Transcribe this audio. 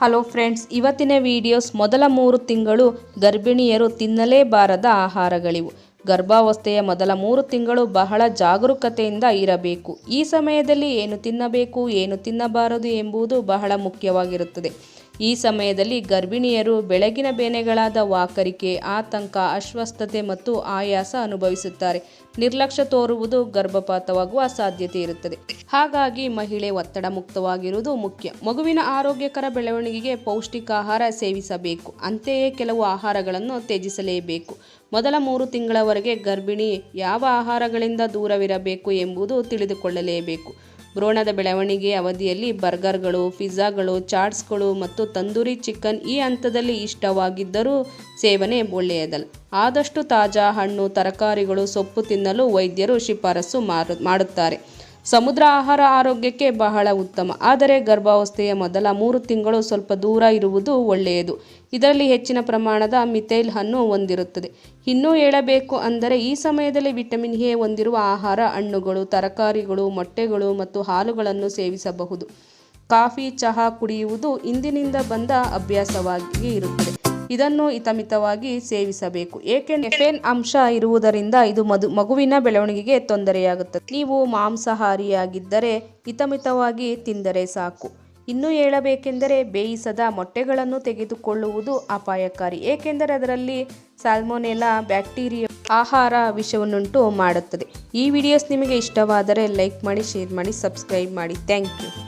Hello friends ಇವತ್ತಿನ videos ಮೊದಲ ಮೂರು ತಿಂಗಳು ಗರ್ಭಿಣಿಯರು ತಿನ್ನಲೇಬಾರದ ಆಹಾರಗಳಿವು. ಗರ್ಭಾವಸ್ಥೆಯ ಮೊದಲ ಮೂರು ತಿಂಗಳು ಬಹಳ ಜಾಗರೂಕತೆಯಿಂದ ಇರಬೇಕು. ಈ ಸಮಯದಲ್ಲಿ ಏನು ತಿನ್ನಬೇಕು, ಏನು ತಿನ್ನಬಾರದು ಎಂಬುದು ಬಹಳ ಮುಖ್ಯವಾಗಿರುತ್ತದೆ. ಈ ಸಮಯದಲ್ಲಿ ಗರ್ಭಿಣಿಯರು ಬೆಳಗಿನ ಬೇನೆಗಳಾದ ವಾಕರಿಕೆ, ಆತಂಕ, ಅಸ್ವಸ್ಥತೆ ಮತ್ತು ಆಯಾಸ ಅನುಭವಿಸುತ್ತಾರೆ. ನಿರ್ಲಕ್ಷ್ಯ ತೋರುವುದು ಗರ್ಭಪಾತವಾಗುವ ಸಾಧ್ಯತೆ ಇರುತ್ತದೆ. ಹಾಗಾಗಿ ಮಹಿಳೆ ಒತ್ತಡ ಮುಕ್ತವಾಗಿರುವುದು ಮುಖ್ಯ. ಮಗುವಿನ ಆರೋಗ್ಯಕರ ಬೆಳವಣಿಗೆಗೆ ಪೌಷ್ಟಿಕ ಆಹಾರ ಸೇವಿಸಬೇಕು. ಅಂತೆಯೇ ಕೆಲವು ಆಹಾರಗಳನ್ನು ತ್ಯಜಿಸಲೇಬೇಕು. ಮೊದಲ ಮೂರು ತಿಂಗಳವರೆಗೆ ಗರ್ಭಿಣಿ ಯಾವ ಆಹಾರಗಳಿಂದ ದೂರವಿರಬೇಕು ಎಂಬುದು ತಿಳಿದುಕೊಳ್ಳಲೇಬೇಕು. ಭ್ರೂಣದ ಬೆಳವಣಿಗೆ ಅವಧಿಯಲ್ಲಿ ಬರ್ಗರ್ಗಳು, ಪಿಜ್ಜಾಗಳು, ಚಾಟ್ಸ್ಗಳು ಮತ್ತು ತಂದೂರಿ ಚಿಕನ್ ಈ ಹಂತದಲ್ಲಿ ಇಷ್ಟವಾಗಿದ್ದರೂ ಸೇವನೆ ಒಳ್ಳೆಯದಲ್ಲ. ಆದಷ್ಟು ತಾಜಾ ಹಣ್ಣು, ತರಕಾರಿಗಳು, ಸೊಪ್ಪು ತಿನ್ನಲು ವೈದ್ಯರು ಶಿಫಾರಸು ಮಾಡುತ್ತಾರೆ. ಸಮುದ್ರ ಆಹಾರ ಆರೋಗ್ಯಕ್ಕೆ ಬಹಳ ಉತ್ತಮ. ಆದರೆ ಗರ್ಭಾವಸ್ಥೆಯ ಮೊದಲ ಮೂರು ತಿಂಗಳು ಸ್ವಲ್ಪ ದೂರ ಇರುವುದು ಒಳ್ಳೆಯದು. ಇದರಲ್ಲಿ ಹೆಚ್ಚಿನ ಪ್ರಮಾಣದ ಮಿಥೈಲ್ ಅನ್ನು ಹೊಂದಿರುತ್ತದೆ. ಇನ್ನೂ ಹೇಳಬೇಕು ಅಂದರೆ ಈ ಸಮಯದಲ್ಲಿ ವಿಟಮಿನ್ ಎ ಹೊಂದಿರುವ ಆಹಾರ ಹಣ್ಣುಗಳು, ತರಕಾರಿಗಳು, ಮೊಟ್ಟೆಗಳು ಮತ್ತು ಹಾಲುಗಳನ್ನು ಸೇವಿಸಬಹುದು. ಕಾಫಿ, ಚಹಾ ಕುಡಿಯುವುದು ಇಂದಿನಿಂದ ಬಂದ ಅಭ್ಯಾಸವಾಗಿ ಇರುತ್ತದೆ. ಇದನ್ನು ಹಿತಮಿತವಾಗಿ ಸೇವಿಸಬೇಕು. ಏಕೆಂದರೆ ಎಫೆನ್ ಅಂಶ ಇರುವುದರಿಂದ ಇದು ಮಗುವಿನ ಬೆಳವಣಿಗೆಗೆ ತೊಂದರೆಯಾಗುತ್ತದೆ. ನೀವು ಮಾಂಸಾಹಾರಿಯಾಗಿದ್ದರೆ ಹಿತಮಿತವಾಗಿ ತಿಂದರೆ ಸಾಕು. ಇನ್ನು ಹೇಳಬೇಕೆಂದರೆ ಬೇಯಿಸದ ಮೊಟ್ಟೆಗಳನ್ನು ತೆಗೆದುಕೊಳ್ಳುವುದು ಅಪಾಯಕಾರಿ. ಏಕೆಂದರೆ ಅದರಲ್ಲಿ ಸಾಲ್ಮೊನೆಲಾ ಬ್ಯಾಕ್ಟೀರಿಯಾ ಆಹಾರ ವಿಷವನ್ನುಂಟು ಮಾಡುತ್ತದೆ. ಈ ವಿಡಿಯೋಸ್ ನಿಮಗೆ ಇಷ್ಟವಾದರೆ ಲೈಕ್ ಮಾಡಿ, ಶೇರ್ ಮಾಡಿ, ಸಬ್ಸ್ಕ್ರೈಬ್ ಮಾಡಿ. Thank you.